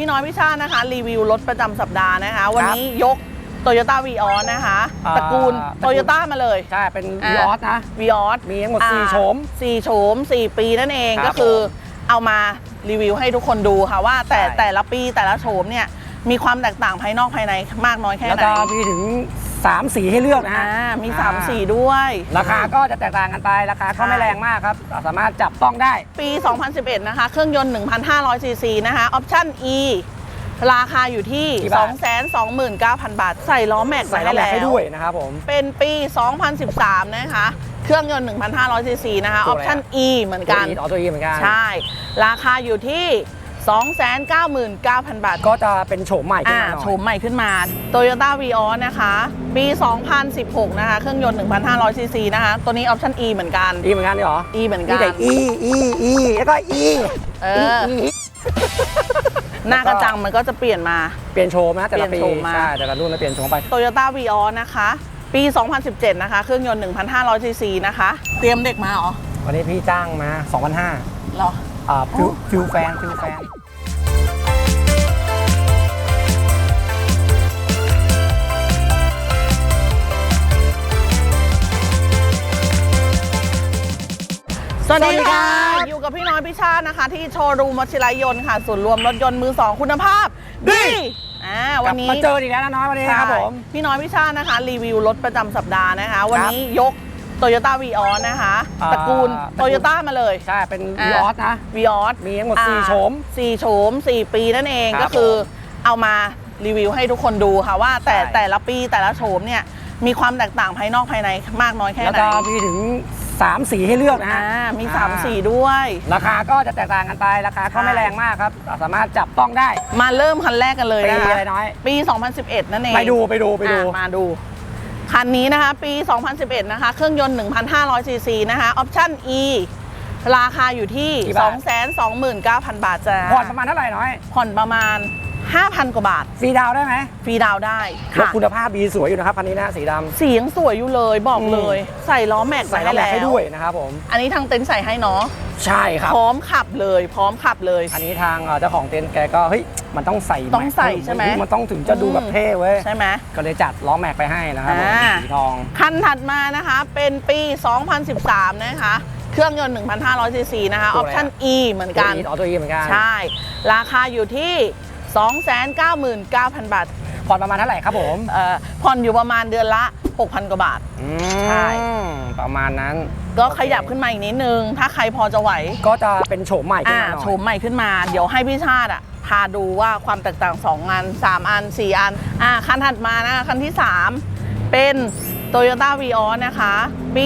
พี่น้อยพี่ชาตินะคะ รีวิวรถประจำสัปดาห์นะคะ วันนี้ยก Toyota v ีออนะคะอ่าตระกูลตระกูล Toyota มาเลยใช่ เป็นอ่าวีออสนะ v ีออสมีทั้งหมดสี่โฉมสี่โฉม4ปีนั่นเองครับก็คือผมเอามารีวิวให้ทุกคนดูค่ะว่าแต่ใช่ แต่ละปีแต่ละโฉมเนี่ยมีความแตกต่างภายนอกภายในมากน้อยแค่แล้วไหน ก็มีถึง 3 สีให้เลือกนะอ่าฮะมีอ่า3สีด้วย ราคาก็จะแตกต่างกันไปราคาก็ไม่แรงมากครับ สามารถจับต้องได้ ปี 2011 นะคะ เครื่องยนต์ 1,500 ซีซีนะคะ ออปชั่น E ราคาอยู่ที่ กี่บาท 229,000 บาท ใส่ล้อแม็กซ์ใส่มาล้อให้แม็กแล้วซ์ให้ด้วยนะครับผม เป็นปี 2013 นะคะ เครื่องยนต์ 1,500 ซีซีนะคะอตัอวปอะไรชั่นอะ E เหมือนกัน ตัว E อ๋อตัว E เหมือนกัน ใช่ ราคาอยู่ที่ 299,000 บาท ก็จะเป็นโฉมใหม่ขึ้นอ่ามาหน่อยโฉมใหม่ขึ้นมา Toyota v ีออนะคะ ปี 2016 นะคะ เครื่องยนต์ 1,500 ซีซีนะคะ ตัวนี้ออปชั่น E เหมือนกัน E เหมือนกันนี่หรอ E เหมือนมีกันแต่ E E E แล้วก็ E เออ E หน้ากระจังมันก็จะเปลี่ยนมา เปลี่ยนโฉมนะแต่ละเปลี่ปียนโฉมมา ใช่แต่ละรุ่นแล้วเปลี่ยนโฉมไป Toyota v ีออนะคะ ปี 2017 นะคะ เครื่องยนต์ 1,500 ซีซีนะคะ เตรียมเด็กมาเหรอวันนี้พี่จ้างมา2,500เหรอ อ่าฟิวฟิวแฟนฟิวแฟนสวัสดีค่ะอยู่กับพี่น้อยพี่ชาตินะคะ ที่โชว์รูมวชิรยนต์ค่ะศูนย์รวมรถยนต์มือสองคุณภาพดีอ่าวันนี้มาเจออีกแล้วนะน้อยวันนี้นะครับผมใช่พี่น้อยพี่ชาตินะคะ รีวิวรถประจำสัปดาห์นะคะ วันนี้ยก Toyota v ีออนะคะ อ่า ตระกูลตระกูล Toyota มาเลย ใช่ เป็นอ่าวีออสนะ v ีออสมีทั้งหมดสี่โฉมสี่โฉมสี่ปีนั่นเองครับก็คือเอามารีวิวให้ทุกคนดูค่ะว่าแต่ใช่ แต่ละปีแต่ละโฉมเนี่ยมีความแตกต่างภายนอกภายในมากน้อยแค่แล้วไหนก็มีถึง 3 สีให้เลือกนะอ่าฮะมีอ่3สีด้วย ราคาก็จะแตกต่างกันไป ราคาก็ใช่ไม่แรงมากครับ สามารถจับต้องได้มาเริ่มคันแรกกันเลยปีนะคะอะไรน้อย ปี 2011 นั่นเองไปดูไปดูไปดู อะมาดู คันนี้นะคะปี 2011 นะคะ เครื่องยนต์ 1,500 ซีซีนะคะ ออปชั่น E ราคาอยู่ที่ กี่บาท 229,000 บาทจ้าผ่อนประมาณเท่าไหร่น้อย ผ่อนประมาณ 5,000 กว่าบาท ฟรีดาวน์ได้ไหมฟรีดาวน์ได้รถค่ะคุณภาพดีสวยอยู่นะครับคันนี้นะสีดสียังสวยอยู่เลยบอกเลย ใส่ล้อแม็กำซ์ใส่มาล้อแม็กซ์ให้แล้วด้วยนะครับผม อันนี้ทางเต็นท์ใส่ให้เนาะใช่ครับ พร้อมขับเลย พร้อมขับเลย อันนี้ทางเอ่อเจ้าของเต็นท์แกก็เฮ้ยมันต้องใส่ต้องใส่แกซ์ใช่ไหมมันต้องถึงจะดูแบบเท่เว้ยใช่ไหม ก็เลยจัดล้อแม็กไปให้นะครับผมอ่า สีทอง คันถัดมานะคะเป็นปี 2013 นะคะ เครื่องยนต์ 1,500ซีซีนะคะ อตัอวปอะไรอะชั่น E เหมือนกัน ตัว E อ๋อตัว E เหมือนกัน ใช่ ราคาอยู่ที่ 299,000 บาทผ่อนประมาณเท่าไหร่ครับผมเอ่อผ่อนอยู่ประมาณเดือนละ 6,000 กว่าบาท อืใช่มประมาณนั้นก็โอเคขยับขึ้นมาอีกนิดนึง ถ้าใครพอจะไหว ก็จะเป็นโฉมใหม่ขึ้นอ่ามาหน่อย โฉมใหม่ขึ้นมา เดี๋ยวให้พี่ชาติอะ พาดูว่าความแตกต่าง 2 อัน 3 อัน 4 อัน อ่า คันถัดมานะคะคันที่ 3 เป็น Toyota v ีออนะคะ ปี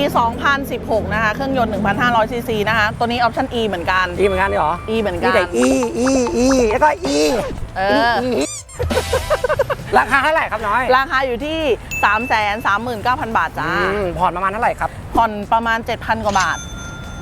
2016 นะคะ เครื่องยนต์ 1,500 ซีซีนะคะ ตัวนี้ออปชั่น E เหมือนกัน E เหมือนกันนี่หรอ E เหมือนมีกัน แต่ E E E แล้วก็ E เออ E ราคาเท่าไหร่ครับน้อยราคาอยู่ที่ 339,000 บาทจ้า อืมผ่อนประมาณเท่าไหร่ครับ ผ่อนประมาณ 7,000 กว่าบาท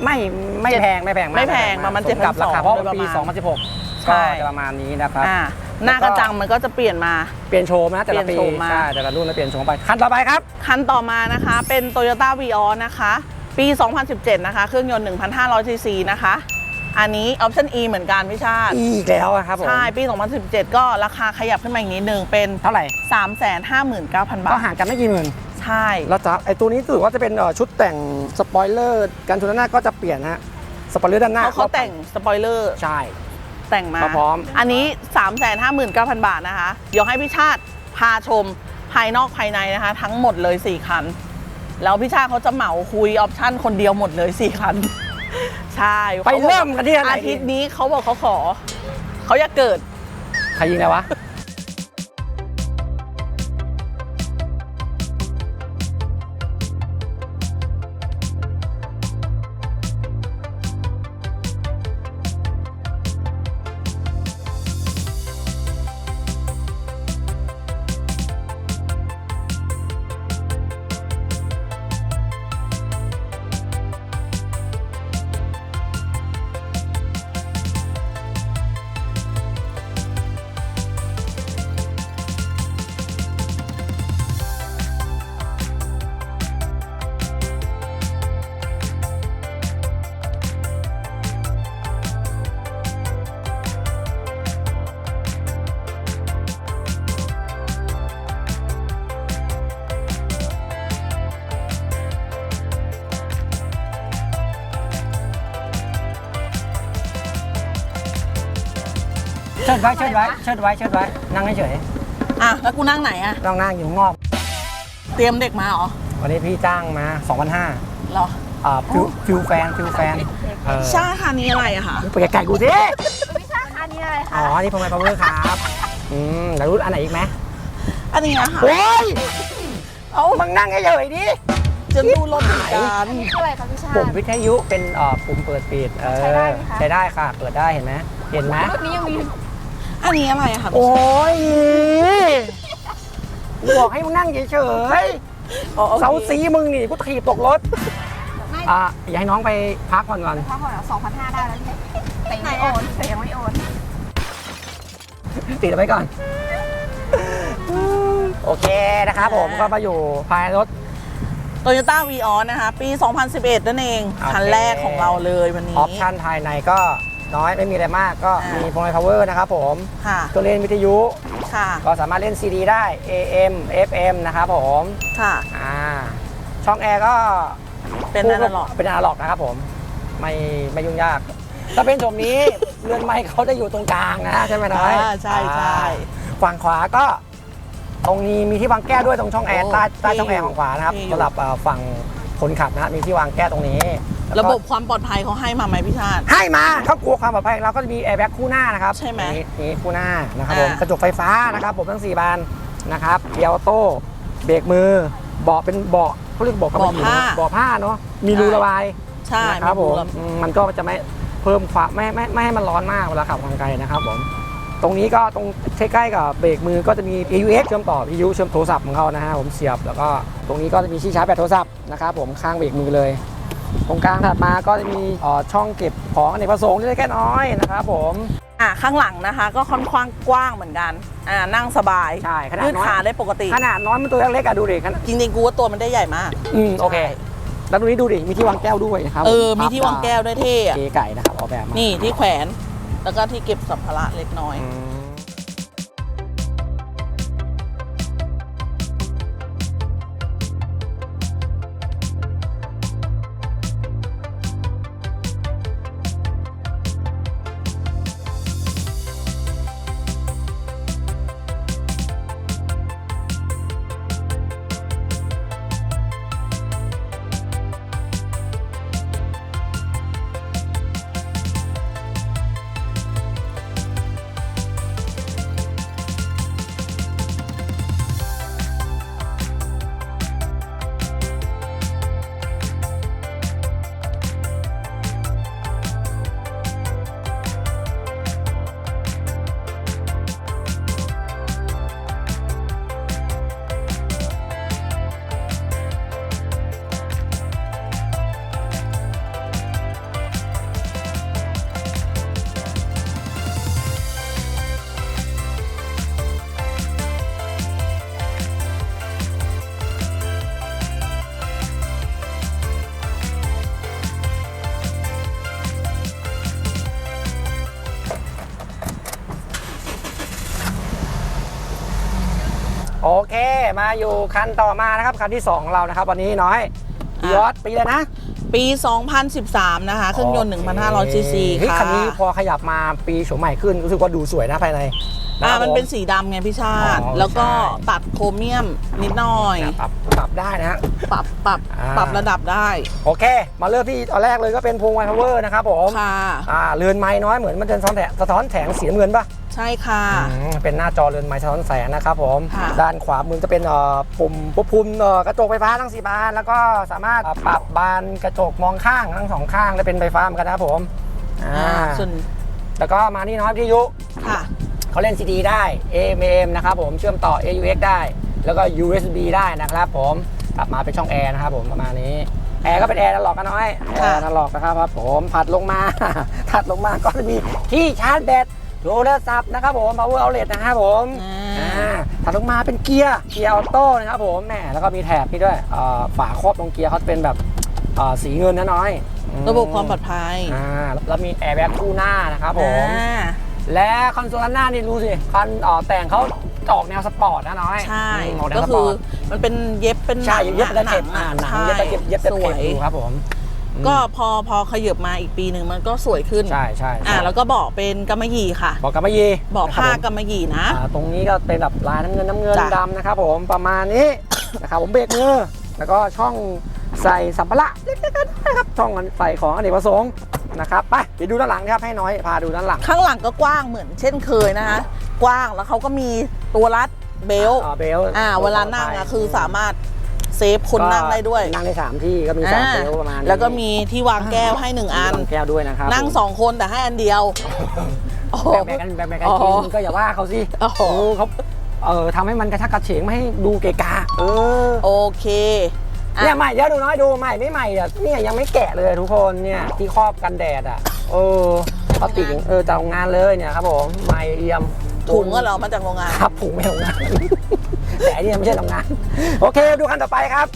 ไม่ไม่เจ็ดแพงไม่แพงากไม่แพงประมาณสกับราคา7,200เพราะว่าปี โดยประมาณ2016ใช่ก็จะประมาณนี้นะครับ อ่า หน้ากระจังมันก็จะเปลี่ยนมา เปลี่ยนโฉมนะแต่ละเปลี่ปียนโฉมมา ใช่แต่ละรุ่นแล้วเปลี่ยนโฉมไปคันต่อไปครับ คันต่อมานะคะเป็น Toyota v ีออนะคะ ปี 2017 นะคะ เครื่องยนต์ 1,500 ซีซีนะคะ อันนี้ออปชั่น E เหมือนกันพี่ชาติ E อีกแล้วอะครับผมใช่ ปี 2017 ก็ราคาขยับขึ้นมาอีกนิดนึงเป็น เท่าไหร่359,000 บาก็ท ห่างกันไม่กี่หมื่นใช่ แล้วจะไอตัวนี้ถือว่าจะเป็นเอ่อชุดแต่งสปอยเลอร์การชนด้านหน้าก็จะเปลี่ยนฮะสปอยเลอร์ด้านหน้าเขาเขาแต่งสปอยเลอร์ ใช่ แต่งมาก็พร้อม อันนี้ 359,000 บาทนะคะเดี๋ยวให้พี่ชาติพาชมภายนอกภายในนะคะ ทั้งหมดเลย 4 คัน แล้วพี่ชาติเขาจะเหมาคุยออปชั่นคนเดียวหมดเลย 4 คัน ใช่ไปเริ่มกันที่อันไหน อาทิตย์นี้เขาบอกเขาขอ เขาอยากเกิด ใครยิงอะไรวะ ชิดไว้เชิดไว้เชิดไว้เชิดไว้ นั่งเฉยอะแล้วกูนั่งไหนอะๆนั่งนั่งอยู่ข้างนอก เตรียมเด็กมาเหรอวันนี้พี่จ้างมา2,500เหรอ อ่าฟิวฟิวแฟนฟิวแฟนเออชาค่ะนี้อะไรอะคะไปไกลๆกูสิไม่ใช่ค่ะอันนี้อะไรอ๋คะอนี่พอมพาวเวอร์ครับอืมแล้วรู้อันไหนอีกไหมอันนี้อะค่ะโอ้ยเอามึงนั่งเฉยๆดิ จะดูรถเหมือนกันอันนี้คืออะไรคะพี่ชาติ ปุ่มวิทยุเป็นเอ่อปุ่มเปิดปิดเออใช้ได้ไหมคะ ใช้ได้ค่ะ เปิดได้เห็นไหมเห็นไหมรุ่นนี้ยังมี อันนี้อะไรอะคะโอ้ยกูบอกให้มึงนั่งเฉยอ๋อโอๆคเสาสีมึงนี่กูถีบตกรถไม่อะอย่าให้น้องไปพักผ่อนก่อนพักผ่อนสองพันห้าได้แล้วพี่แต่ยังไม่โอนแต่ยังไม่โอนติดเอาไว้ก่อน โอเคนะครับผมก็มาอยู่ภายในรถ โตโยต้าวีออนะคะ ปี 2011 นั่นเองโอเคคันแรกของเราเลยวันนี้ ออปชั่นภายในก็ น้อยไม่มีอะไรมากก็อ่ามีมีพวงมาลัยพาวเวอร์นะครับผมค่ะ ตัวเล่นวิทยุค่ะ ก็สามารถเล่น CD ได้ AM FM นะครับผมค่ะอ่าช่องแอร์ก็เป็นนั่นหรอกเป็นอนาล็อกนะครับผมไม่ไม่ยุ่งยาก ถ้าเป็นชมนี้ เรือนไม้เขาจะอยู่ตรงกลางนะใช่ไหมน้อยอ่าใช่ใช่อ่าฝั่งขวาก็ตรงนี้มีที่วางแก้วด้วยตรงช่องแอร์โอ้ใต้ใต้ที่ช่องแอร์ของขวานะครับที่อยู่สำหรับเอ่อฝั่งคนขับนะมีที่วางแก้วตรงนี้ แล้วระก็บบความปลอดภัยเขาให้มาไหมพี่ชาติ ให้มาเขากลัวความปลอดภัยของเราก็จะมีแอร์แบ็กคู่หน้านะครับใช่ไหมนี่นี่คู่หน้านะครับผมอ่า กระจกไฟฟ้านะครับผมทั้ง4บานนะครับเกียร์ออโต้เบรกมือเบาะเป็นเบาะเขาเรียกเบาะกำมะหยี่เบาะผ้าเบาะผ้าเนาะมีรูระบาย ใช่นะครับผมไรู้อืมมันก็จะไม่เพิ่มความไม่ไม่ไม่ให้มันร้อนมากเวลาขับทางไกลนะครับผมตรงนี้ก็ตรงใกล้ๆกับเบรกมือก็จะมี AUX เชื่อมต่อ PU เชื่อมโทรศัพท์ของเขานะฮะผมเสียบแล้วก็ตรงนี้ก็จะมีที่ชาร์จแบตโทรศัพท์นะครับผมข้างเบรกมือเลย ตรงกลางถัดมาก็จะมีเอ่อช่องเก็บของอเนกประสงค์เล็กๆน้อยๆนะครับผมอะข้างหลังนะคะ ก็ค่อนข้างกว้างเหมือนกันอ่านั่งสบายใช่ขนาดยืดน้อยขาได้ปกติ ขนาดน้อยมันตัวเล็กๆอะดูดิขนาดจริงๆกูว่าตัวมันได้ใหญ่มากอืมโอเค แล้วตรงนี้ดูดิมีที่วางแก้วด้วยนะครับเออผมีที่วางแก้วด้วยเท่อะเก๋ไก่นะครับออกแบบมานี่ที่แขวน แล้วก็ที่เก็บสัมภาระเล็กน้อย มาอยู่คันต่อมานะครับคันที่2ของเรานะครับ วันนี้น้อยอะยอดปีเลยนะ ปี 2013 นะคะ เครื่องยนต์โอเค1,500ซีซีเฮ้ยค่ะคันนี้พอขยับมาปีโฉมใหม่ขึ้น รู้สึกว่าดูสวยนะภายในอ่าะครับมันเป็นผสีดำไงพี่ชาติอ๋อแล้วก็ใช่ตัดโครเมียมนิดหน่อย ปรับปรับได้นะฮะปรับปรับอ่าปรับระดับได้ โอเค มาเริ่มที่ตอนแรกเลยก็เป็นพวงไวพาวเวอร์นะครับผม ค่ะ อ่าเรือนไม้น้อยเหมือนมันจะสะท้อนแสงสะท้อนแสงสีน้ำเงินปะ ใช่ค่ะ อืมเป็นหน้าจอเรือนไม้สะท้อนแสงนะครับผม ค่ะ ด้านขวามือจะเป็นเอ่อปุ่มปุ่มปุ่มเอ่อกระจกไฟฟ้าทั้งสี่บาน แล้วก็สามารถปรับบานกระจกมองข้างทั้งสองข้างได้เป็นไฟฟ้าเหมือนกันนะครับผมอ่าอ่าส่วนแล้วก็มานี่น้อยวิทยุ ค่ะ เขาเล่น CD ได้ AM นะครับผม เชื่อมต่อ AUX ได้ แล้วก็ USB ได้นะครับผมกลับมาเป็นช่องแอร์นะครับผมประมาณนี้ แอร์ก็เป็นแอร์นาล็อกกันน้อย แอค่ะ ร์นาล็อกนะครับผม ถัดลงมา ถัดลงมาก็จะมีที่ชาร์จแบต โทรศัพท์นะครับผม power outlet นะครับผมอ่อ่าาถัดลงมาเป็นเกียร์เกียร์ออโต้นะครับผมแหมแล้วก็มีแถบนี่ด้วยเอ่อฝาครอบตรงเกียร์เขาเป็นแบบเอ่อสีเงินนะน้อยอืมระบบความปลอดภัยอ่าแล้วมีแอร์แบ็กคู่หน้านะครับผมอ่าและคอนโซลด้านหน้านี่ดูสิคันเอ่อแต่งเขาออกแนวสปอร์ตนะน้อย ใช่อืมออกแนก็วสปคืออร์ตมันเป็นเย็บเป็นใช่เย็บตะเข็บหนัอ่างหนังใช่เย็บตะเข็บเย็บตะสเข็วบยดูครับผมอื ก็พอพอขยับมาอีกปีหนึ่งมันก็สวยขึ้นใช่ใช่อ่าแล้วก็เบอกเป็นกำมะหยี่ค่ะ บอกกับมะยีเบอกผ้านะครับผมกำมะหยี่นะอ่าตรงนี้ก็เป็นแบบลายน้ำเงินน้ำเงินจ้ะดำนะครับผมประมาณนี้นะครับผมเบรกมือแล้วก็ช่องใส่สัมภาระเล็กๆนะครับช่องใส่ของอเนกประสงค์นะครับไปเดี๋ยวดูด้านหลังครับให้น้อยพาดูด้านหลัง ข้างหลังก็กว้างเหมือนเช่นเคยนะคะกว้างแล้วเขาก็มีตัวรัดเบลต์อ่าเบลต์อ่าเวลานั่งอะคือสามารถ เซฟคนนั่งได้ด้วย นั่งได้สามที่ก็มีสองอ่าเบลต์ประมาณนี้แล้วก็มีที่วางแก้วให้หนึ่งอันวางแก้วด้วยนะครับนั่งผมสองคนแต่ให้อันเดียวโอ้โหแบ่งๆกันแบ่งๆกันอ๋อกินก็อย่าว่าเขาสิโอ้โหเออเขาเออทำให้มันกระชักกระเฉงไม่ให้ดูเกะกะเออโอเคอะเนี่ยใหม่เดี๋ยวดูน้อยดูใหม่ไม่ใหม่อะเนี่ยยังไม่แกะเลยทุกคนเนี่ยที่ครอบกันแดดอะเออพลาสติกอย่างเออจากโรงงานเลยเนี่ยครับผมใหม่เอี่ยมถุงก็เหรอมาจากโรงงานครับถุงไม่โรงงาน แต่อันนี้ไม่ใช่โรงงาน โอเค ดูคันต่อไปครับ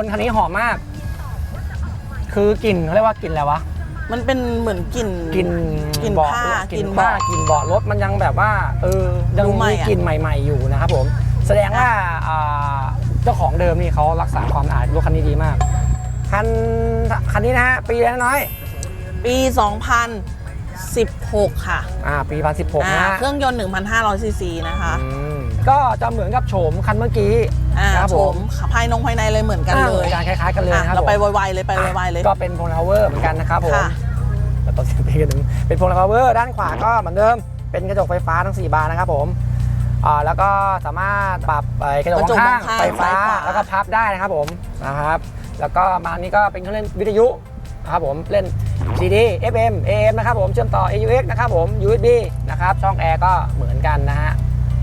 นคันนี้หอมมาก คือกลิ่นเขาเรียกว่ากลิ่นอะไรวะ มันเป็นเหมือนกลิ่นกลิ่นกลิ่นเบาะผ้ากลิ่นกลิ่นผ้าเบาะ กลิ่นเบาะรถมันยังแบบว่า เออ ยังดูใหม่มีอะ กลิ่นใหม่ ๆ อยู่นะครับผม แสดงว่าอ่าเจ้าของเดิมนี่เขารักษาความสะอาดรถคันนี้ดีมาก คันคันนี้นะฮะปีแล้วน้อยปี 2016 ค่ะอ่าปีพันสิบหกอ่านะฮะ เครื่องยนต์ 1,500ซีซีนะคะ อืมก็จะเหมือนกับโฉมคันเมื่อกี้ อ่าครับโฉผม มภายนงภายในเลยเหมือนกันเลยอ่าการคล้ายๆกันเลยอะนะครับเราไปผมไวๆเลยไปไวๆเลย ก็เป็นโพลาเวอร์เหมือนกันนะครับผมค่ะแต่ต้นเสียงเพลงกันหนึ่งเป็นโพลาเวอร์ด้านขวาก็เหมือนเดิม เป็นกระจกไฟฟ้าทั้ง 4 บานนะครับผมอ่าแล้วก็สามารถปรับไอ้กระจกกระจกข้างมองข้างไฟฟ้าซ้ายขวาแล้วก็พับได้นะครับผมนะครับ แล้วก็มานี้ก็เป็นเครื่องเล่นวิทยุนะครับผมเล่น CD FM AM นะครับผมเชื่อมต่อ AUX นะครับผม USB นะครับช่องแอร์ก็เหมือนกันนะฮะ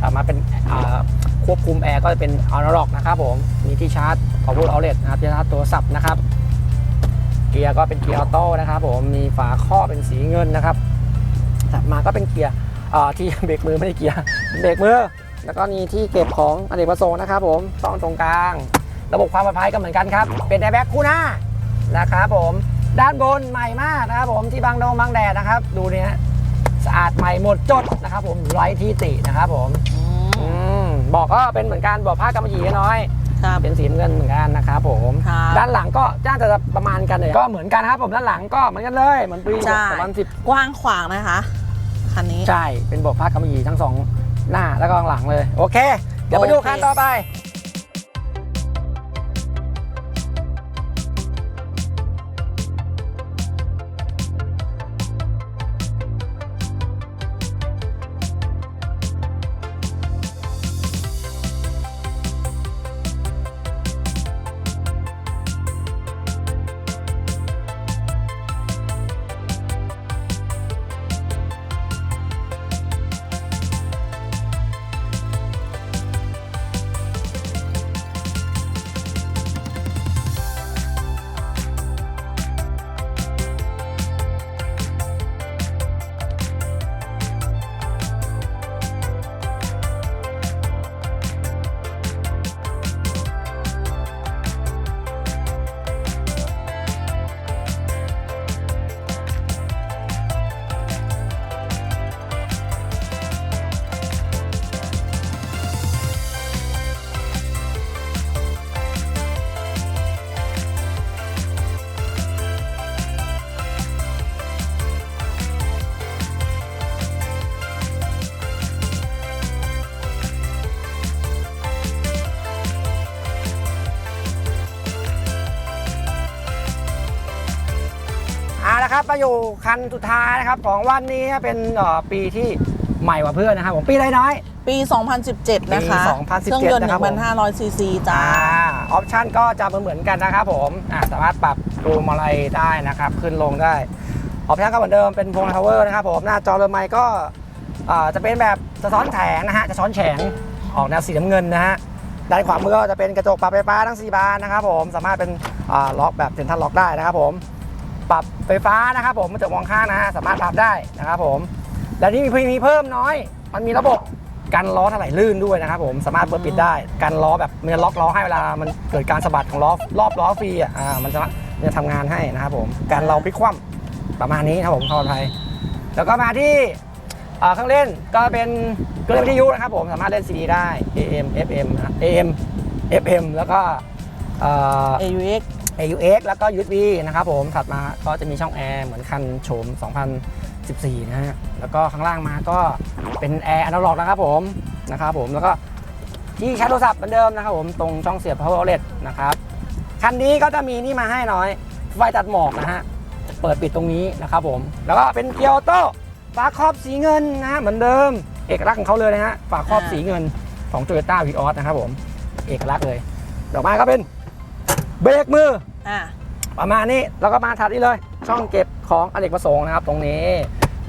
สามารถเป็นอ่า ควบคุมแอร์ก็จะเป็นอนาล็อกนะครับผมมีที่ชาร์จ power outlet นะครับที่ชาร์จโทรศัพท์นะครับ เกียร์ก็เป็นเกียร์ออโต้นะครับผมมีฝาข้อเป็นสีเงินนะครับถัดมาก็เป็นเกียร์ที่เบรกมือไม่ได้เกียร์เบรกมือแล้วก็มีที่เก็บของอเนกประสงค์นะครับผมต้องตรงกลาง ระบบความปลอดภัยก็เหมือนกันครับ เป็นแอร์แบ็กคู่หน้านะครับผมด้านบนใหม่มากนะครับผมที่บางดงบางแดดนะครับ ดูเนี่ยสะอาดใหม่หมดจดนะครับผมไร้ที่ตินะครับผมอืม บอกก็เป็นเหมือนกันบอกผ้ากำมะหยี่น้อยครับเป็นสีน้ำเงินเหมือนกันนะครับผมครับด้านหลังก็น่าจะประมาณกันเลยก็เหมือนกันครับผมด้านหลังก็เหมือนกันเลยเหมือนปีใช่สองพันสิบกว้างขวางนะคะคันนี้ใช่เป็นบอกผ้ากำมะหยี่ทั้งสองหน้าแล้วก็ข้างหลังเลย โอเค เดี๋ยวไปดูโอเคคันต่อไป อยู่คันสุดท้ายนะครับของวันนี้เป็นเอ่อปีที่ใหม่กว่าเพื่อนนะครับผมปีไรน้อย ปี 2017 นะคะปี2017เครื่องยนต์นะครับผม1,500ซีซีจ้าอ่าออปชันก็จะเหมือนๆกันนะครับผมอ่าสามารถปรับรูมอะไรได้นะครับ ขึ้นลงได้ ออปชันก็เหมือนเดิมเป็นพวงพาวเวอร์นะครับผมหน้าจอเรือไมค์ก็อ่าจะเป็นแบบสะท้อนแฉงนะฮะจะซ้อนแฉงออกแนวสีน้ำเงินนะฮะด้านขวามือก็จะเป็นกระจกปรับไฟฟ้าทั้ง 4 บานนะครับผมสามารถเป็นอ่าล็อกแบบเซ็นทรัลล็อกได้นะครับผม ปรับไฟฟ้านะครับผมมันจะมองข้างนะฮะสามารถปรับได้นะครับผมและที่มีมีเพิ่มน้อย มันมีระบบกันล้อถลายลื่นด้วยนะครับผมสามารถเปิดปิดได้กันล้อแบบมันจะล็อกล้อให้เวลามันเกิดการสะบัดของล้อรอบล้อฟรีอะมันจะมันจะทำงานให้นะครับผมกันเราพลิกคว่ำประมาณนี้ครับผมคอไทยแล้วก็มาที่เครื่องเล่นก็เป็นเครื่องเล่นวิทยุนะครับผมสามารถเล่น CD ได้ AM FM นะ AM FM แล้วก็เออ AUX AUX แล้วก็ USB นะครับผมถัดมาก็จะมีช่องแอร์เหมือนคันโฉม 2014 นะฮะแล้วก็ข้างล่างมาก็เป็นแอร์อนาล็อกนะครับผมนะครับผมแล้วก็ที่ชาร์จโทรศัพท์เหมือนเดิมนะครับผมตรงช่องเสียบ power outlet นะครับคันนี้ก็จะมีนี่มาให้น้อย ไฟตัดหมอกนะฮะเปิดปิดตรงนี้นะครับผม แล้วก็เป็นเกียร์ออโต้ฝาครอบสีเงินนะฮะเหมือนเดิม เอกลักษณ์ของเขาเลยนะฮะฝาครอบสีเงินของ Toyota v ีออสนะครับผม เอกลักษณ์เลยดอกไม้ก็เป็น เบรกมืออ่าประมาณนี้แล้วก็มาถัดนี่เลย ช่องเก็บของอเนกประสงค์นะครับ ตรงนี้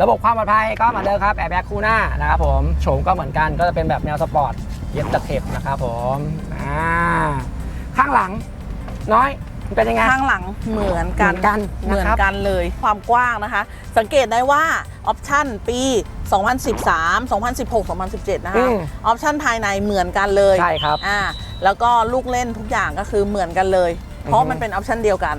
ระบบความปลอดภัยก็เหมือนเดิมครับแอร์แบ็กคู่หน้านะครับผมโฉมก็เหมือนกันก็จะเป็นแบบแนวสปอร์ตเย็บตะเข็บนะครับผมอ่าข้างหลังน้อยมัน เป็นยังไง ข้างหลังเหมือนกันเหมือนกันเหมือนนะครับ กันเลยความกว้างนะคะ สังเกตได้ว่าออปชั่นปี 2013 2016 2017 นะคะอืมออปชั่นภายในเหมือนกันเลยใช่ครับ อ่าแล้วก็ลูกเล่นทุกอย่างก็คือเหมือนกันเลย เพราะมันเป็นออปชั่นเดียวกัน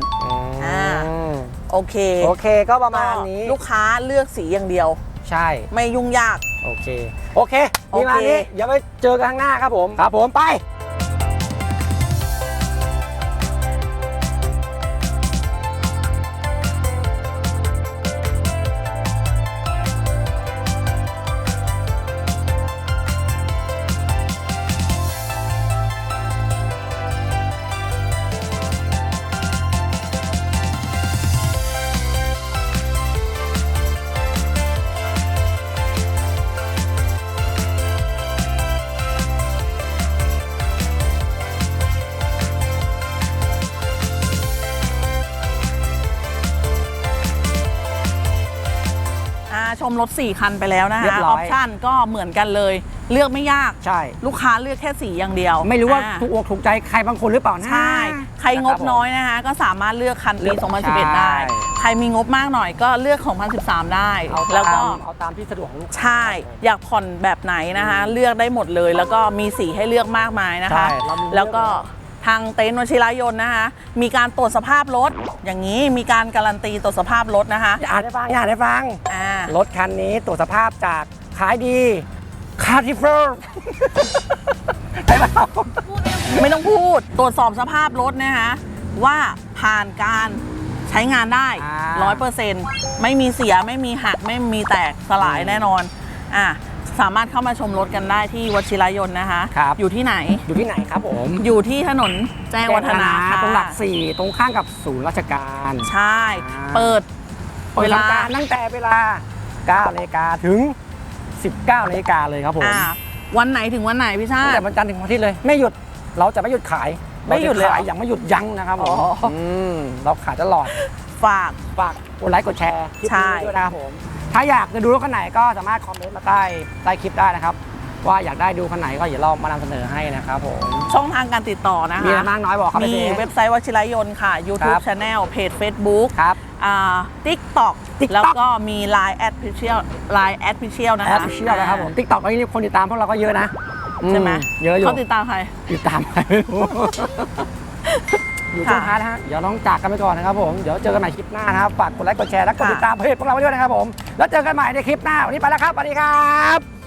อ่ามโอเคโอเคก็ประมาณนี้ก็ลูกค้าเลือกสีอย่างเดียว ใช่ ไม่ยุ่งยาก โอเค โอเค โอเคมีมานี้เดี๋ยวไปเจอกันข้างหน้าครับผม ครับผมไป ชมรถ 4 คันไปแล้วนะเรียคะบอร้ออย ปชั่นก็เหมือนกันเลย เลือกไม่ยาก ใช่ ลูกค้าเลือกแค่สีอย่างเดียวไม่รู้ว่าอ่ถูกอกถูกใจใครบางคนหรือเปล่านะ ใช่ ใครงบน้อยนะคะ ก็สามารถเลือกคันเลืปี อก2011 ได้ ใช่ ใครมีงบมากหน่อยก็เลือก2013 ได้ เอาแล้วตาก็ มเอาตามที่สะดวกของลูกค้าใช่ อยากผ่อนแบบไหนนะคะ เลือกได้หมดเลย แล้วก็มีสีให้เลือกมากมายนะคะ ใช่เรามีแล้วก็ ทางเต็นท์วชิรายนต์นะคะ มีการตรวจสภาพรถ อย่างนี้มีการการันตีตรวจสภาพรถนะคะอย่าได้ฟังอย่าได้ฟัง อ่ารถคันนี้ตรวจสภาพจากขายดีคาร์ทิเฟอร์ไปเปล่าไม่ต้องพูดตรวจสอบสภาพรถนะคะว่าผ่านการใช้งานได้ร้อยเปอร์เซ็นต์ไม่มีเสียไม่มีหักไม่มีแตกสลายแน่นอนอะ สามารถเข้ามาชมรถกันได้ที่วชิรายนต์นะคะ ครับ อยู่ที่ไหน อยู่ที่ไหนครับผมอยู่ที่ถนนแจ้งวัฒนาค่ะตรงหลักสี่ตรงข้างกับศูนย์ราชการใช่อ่าเปิดเปิด เวลา ทำการตั้งแต่เวลา9นาฬิกาถึง 19นาฬิกาเลยครับผมอ่าวันไหนถึงวันไหนพี่ชาตั้งติ แต่วันจันทร์ถึงวันอาทิตย์เลย ไม่หยุดเราจะไม่หยุดขายไม่หยุดเลยเหรอ ราจะขายอย่างไม่หยุดยั้งนะครับผมอ๋ออืมเราขายตลอดฝาก ฝากกดไลค์กดแชร์คลิปใช่ นี้ด้วยนะครับผม ถ้าอยากจะดูรถคันไหนก็สามารถคอมเมนต์มาใต้ใต้คลิปได้นะครับ ว่าอยากได้ดูคันไหนก็เดี๋ยวเรามานำเสนอให้นะครับผมช่องทางการติดต่อนะมีอะไรคะบ้างน้อยบอกเข้าไปมีสิเว็บไซต์วชิรายนต์ค่ะค YouTube รับ Channel เพจ Facebook ครับอ่า TikTok TikTok แล้วก็มี Line a d p i c i a l Line a d p i c i a l นะแอคะปเชียลนะครับผมทิกตอกก็นี่คนติดตามพวกเราก็เยอะนะ ใช่ไหมเยอะอยู่เขาติดตามใคร ติดตามใครไม่รู้ อยู่ช่วงท้ายนะฮะเดี๋ยวต้องจากกันไปก่อนนะครับผมเดี๋ยวเจอกันใหม่คลิปหน้านะครับฝากกดไลค์กดแชร์และกดติดตามเพจพวกเราไว้ด้วยนะครับผมแล้วเจอกันใหม่ในคลิปหน้าวันนี้ไปแล้วครับสวัสดีครับ